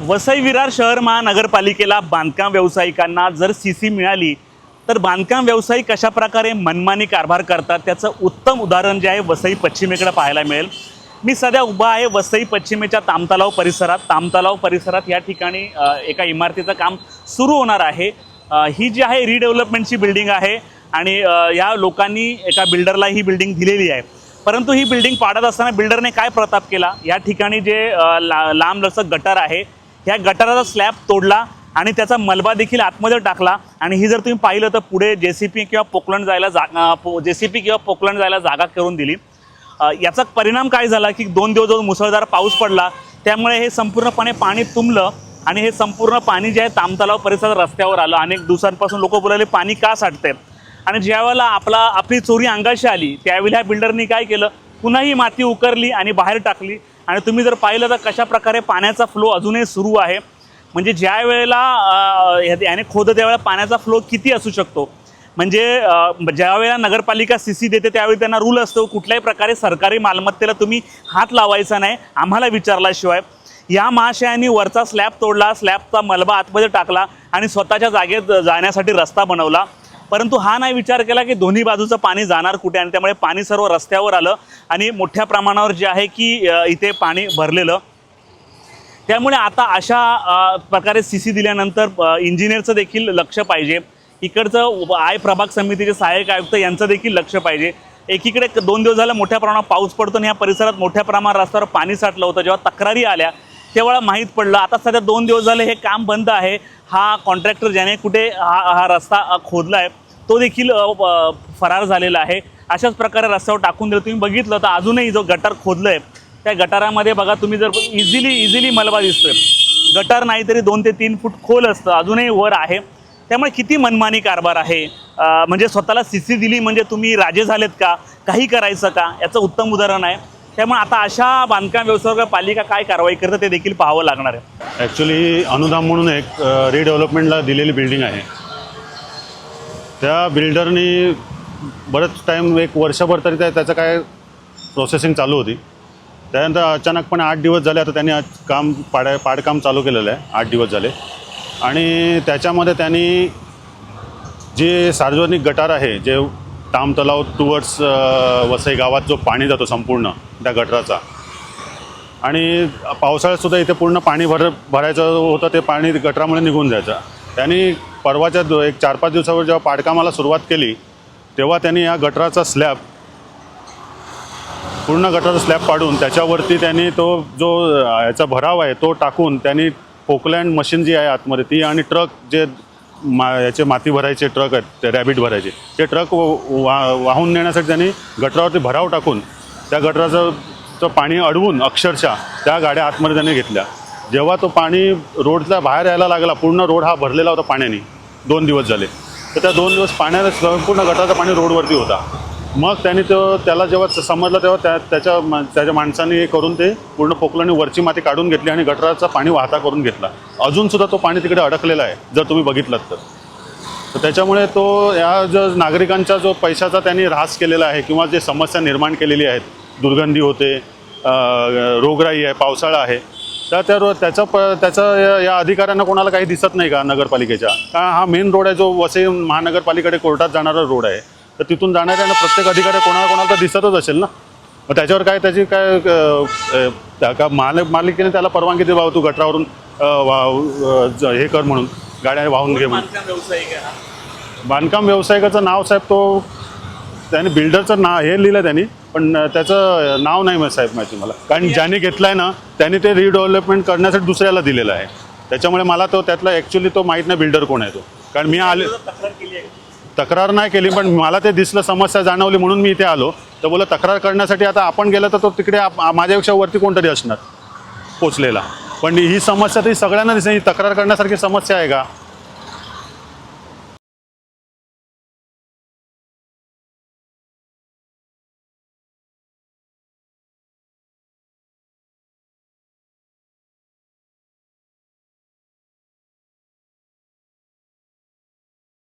वसई विरार शहर महानगरपालिकेला बांधकाम व्यावसायिकांना जर सी सी मिळाली तर बांधकाम व्यावसायिक कशा प्रकारे मनमानी कारभार करतात त्याचं उत्तम उदाहरण जे आहे वसई पश्चिमेकडे पाहायला मिळेल. मी सध्या उभा आहे वसई पश्चिमेच्या तामतलाव परिसरात. तामतलाव परिसरात या ठिकाणी एका इमारतीचं काम सुरू होणार आहे. ही जी आहे रिडेव्हलपमेंटची बिल्डिंग आहे आणि या लोकांनी एका बिल्डरला ही बिल्डिंग दिलेली आहे. परंतु ही बिल्डिंग पाडत असताना बिल्डरने काय प्रताप केला? या ठिकाणी जे ला लांबलचक गटर गटार आहे ह्या गटाराचा स्लॅब तोडला आणि त्याचा मलबा देखील आतमध्ये टाकला. आणि ही जर तुम्ही पाहिलं तर पुढे जे सी पी किंवा पोकलंड जायला जा जे सी पी किंवा पोकलंड जायला जागा करून दिली. याचा परिणाम काय झाला की दोन दिवस जो मुसळधार पाऊस पडला. त्यामुळे हे संपूर्णपणे पाणी तुंबलं आणि हे संपूर्ण पाणी जे आहे तामतलाव परिसरात रस्त्यावर आलं. अनेक दिवसांपासून लोक बोलायले पाणी का साठते आणि ज्यावेळेला आपला आपली चोरी अंगाशी आली त्यावेळी ह्या बिल्डरनी काय केलं? पुन्हा ही माती उकरली आणि बाहेर टाकली. आणि तुम्ही जर पाहिलं तर कशा प्रकारे पाण्याचा फ्लो अजूनही सुरू आहे. म्हणजे ज्या वेळेला याने खोद त्यावेळेला पाण्याचा फ्लो किती असू शकतो? म्हणजे ज्या वेळेला नगरपालिका सी सी देते त्यावेळी त्यांना रूल असतो कुठल्याही प्रकारे सरकारी मालमत्तेला तुम्ही हात लावायचा नाही आम्हाला विचारल्याशिवाय. या महाशयांनी वरचा स्लॅब तोडला स्लॅबचा मलबा आतमध्ये टाकला आणि स्वतःच्या जागेत जाण्यासाठी रस्ता बनवला. परंतु हा नाही विचार केला की दोन्ही बाजूचं पाणी जाणार कुठे आणि त्यामुळे पाणी सर्व रस्त्यावर आलं आणि मोठ्या प्रमाणावर जे आहे की इथे पाणी भरलेलं. त्यामुळे आता अशा प्रकारे सी सी दिल्यानंतर इंजिनियरचं देखील लक्ष पाहिजे. इकडचं आय प्रभाग समितीचे सहाय्यक आयुक्त यांचं देखील लक्ष पाहिजे. एकीकडे दोन दिवस झालं मोठ्या प्रमाणात पाऊस पडतो आणि या परिसरात मोठ्या प्रमाणात रस्त्यावर पाणी साठलं होतं. जेव्हा तक्रारी आल्या तेव्हा माहीत पडलं. आता सध्या दोन दिवस झाले हे काम बंद आहे. हा कॉन्ट्रॅक्टर ज्याने कुठे हा हा रस्ता खोदला आहे तो देखील फरार झालेला आहे. अशाच प्रकारे रस्त्यावर टाकून दिलं. तुम्ही बघितलं तर अजूनही जो गटार खोदलं आहे त्या गटारामध्ये बघा तुम्ही जर इझिली इझिली मलबा दिसतोय. गटार नाही तरी दोन ते तीन फूट खोल असतं अजूनही वर आहे. त्यामुळे किती मनमानी कारभार आहे. म्हणजे स्वतःला सी सी दिली म्हणजे तुम्ही राजे झालेत का? काही करायचं का? याचं उत्तम उदाहरण आहे. त्यामुळे आता अशा बांधकाम व्यवसायावर पालिका काय कारवाई करतं ते देखील पाहावं लागणार आहे. ॲक्च्युली अनुदान म्हणून एक रिडेव्हलपमेंटला दिलेली बिल्डिंग आहे. त्या बिल्डरनी बरंच टाईम एक वर्षभर तरी त्या त्याचं काय प्रोसेसिंग चालू होती. त्यानंतर अचानकपणे आठ दिवस झाले आता त्यांनी आज काम पाड पाडकाम चालू केलेलं आहे. आठ दिवस झाले. आणि त्याच्यामध्ये त्यांनी जे सार्वजनिक गटार आहे जे ताम तलाव टुवर्ड्स वसई गावात जो पाणी जातो संपूर्ण त्या गटराचा. आणि पावसाळ्यातसुद्धा इथे पूर्ण पाणी भर भरायचं होतं ते पाणी गटरामुळे निघून जायचं. त्यांनी परवाच्या दो एक चार पाच दिवसावर जेव्हा पाडकामाला सुरुवात केली तेव्हा त्यांनी या गटराचा स्लॅब पूर्ण गटराचा स्लॅब पाडून त्याच्यावरती त्यांनी तो जो याचा भराव आहे तो टाकून त्यांनी पोकलँड मशीन जी आहे आतमध्ये ती आणि ट्रक जे मा याचे माती भरायचे ट्रक आहेत ते रॅबिट भरायचे. ते ट्रक वा वाहून नेण्यासाठी त्यांनी गटरावरती भराव टाकून त्या गटराचं पाणी अडवून अक्षरशः त्या गाड्या आतमध्ये त्यांनी घेतल्या. जेव्हा तो पाणी रोडला बाहेर यायला लागला पूर्ण रोड हा भरलेला होता पाण्याने. दोन दिवस झाले. तर त्या दोन दिवस पाण्यात संपूर्ण गटाराचा पाणी रोडवरती होता. मग त्याने तो त्याला जेव्हा समजलं तेव्हा त्या त्याच्या त्याच्या माणसाने हे करून ते पूर्ण पोकलाने वरची माती काढून घेतली आणि गटराचा पाणी वाहता करून घेतला. अजूनसुद्धा तो पाणी तिकडे अडकलेला आहे जर तुम्ही बघितलं तर. तर त्याच्यामुळे तो या जो नागरिकांचा जो पैशाचा त्यांनी ऱ्हास केलेला आहे किंवा जे समस्या निर्माण केलेली आहेत दुर्गंधी होते रोगराई आहे पावसाळा आहे तर त्या रो त्याचा प त्याचं या- या अधिकाऱ्यांना कोणाला काही दिसत नाही का नगरपालिकेच्या? का हा मेन रोड आहे जो वसई महानगरपालिकेकडे कोर्टात जाणारा रोड आहे? तर तिथून जाणाऱ्यांना प्रत्येक अधिकारी कोणाला कोणाला तर दिसतच असेल ना? मग त्याच्यावर काय त्याची काय का मालक मालिकेने त्याला परवानगी दे बाबा तू गटरावरून हे कर म्हणून गाड्या वाहून घे म्हणून. बांधकाम व्यावसायिकाचं नाव साहेब तो त्याने बिल्डरचं नाव हे लिहिलं त्यांनी पण त्याचं नाव नाही माहिती साहेब माहिती मला. कारण ज्याने घेतलं आहे ना त्यांनी ते रिडेव्हलपमेंट करण्यासाठी दुसऱ्याला दिलेलं आहे. त्याच्यामुळे मला तो त्यातला ॲक्च्युली तो माहीत नाही बिल्डर कोण आहे तो. कारण मी आले तक्रार नाही केली पण मला ते दिसलं समस्या जाणवली म्हणून मी इथे आलो. तर बोला तक्रार करण्यासाठी आता आपण गेलं तर तो तिकडे माझ्यापेक्षा वरती कोणतरी असणार पोचलेला. पण ही समस्या तरी सगळ्यांना दिसते ही तक्रार करण्यासारखी समस्या आहे का?